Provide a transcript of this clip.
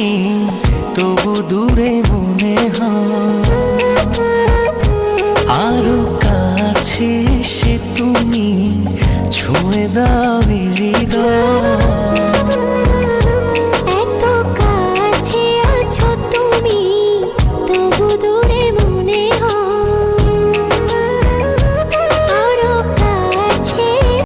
চিনি তবু দূরে মনে হয়। আরও কাছে সে তুমি ছুঁয়ে দাও হৃদয়।